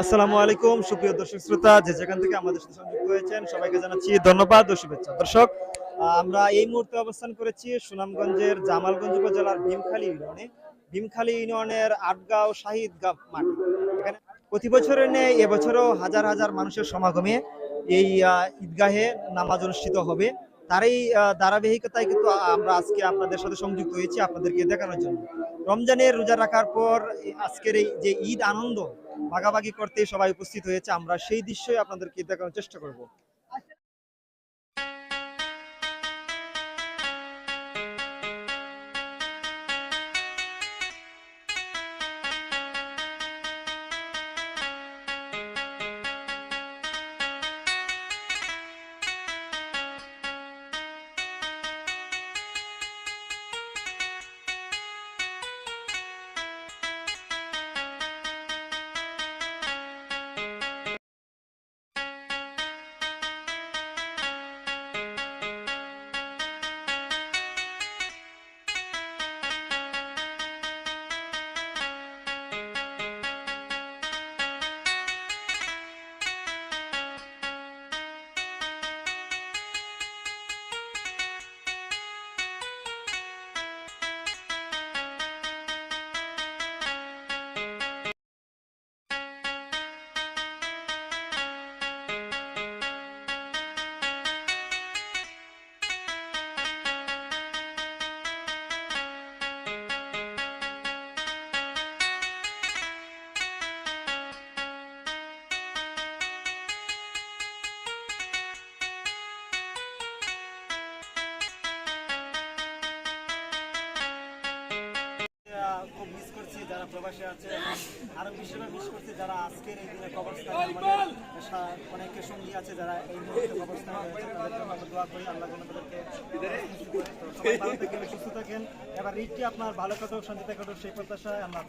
আসসালামু আলাইকুম, সুপ্রিয় দর্শক শ্রোতা, যে যেখান থেকে আমাদের সাথে সংযুক্ত হয়েছেন, সবাইকে জানাচ্ছি ধন্যবাদ ও শুভেচ্ছা। দর্শক আমরা এই মুহূর্তে অবস্থান করেছি সুনামগঞ্জের জামালগঞ্জ উপজেলার ভীমখালী ইউনিয়নে। ভীমখালী ইউনিয়নের আটগাঁও শাহিদ মাঠে। এখানে প্রতি বছরের নেই এবছরও হাজার হাজার মানুষের সমাগমে এই ঈদগাহে নামাজ অনুষ্ঠিত হবে। তারই ধারাবাহিকতায় কিন্তু আমরা আজকে আপনাদের সাথে সংযুক্ত হয়েছি আপনাদেরকে দেখানোর জন্য। রমজানের রোজা রাখার পর আজকের এই যে ঈদ আনন্দ ভাগাভাগি করতে সবাই উপস্থিত হয়েছে, আমরা সেই দৃশ্যই আপনাদেরকে দেখানোর চেষ্টা করব। যারা প্রবাসে আছে, আরও বিশেষভাবে মিস করছে যারা আজকের এই দিনে কবরস্থানে অনেকে সঙ্গী আছে যারা এই মুহূর্তে কবরস্থানে দোয়া করি, আল্লাহ যেন তাদেরকে সুস্থ থাকেন এবার ঈদটি আপনার ভালো কাটুক, শান্তিতে কাটুক, সেই প্রত্যাশায় আমরা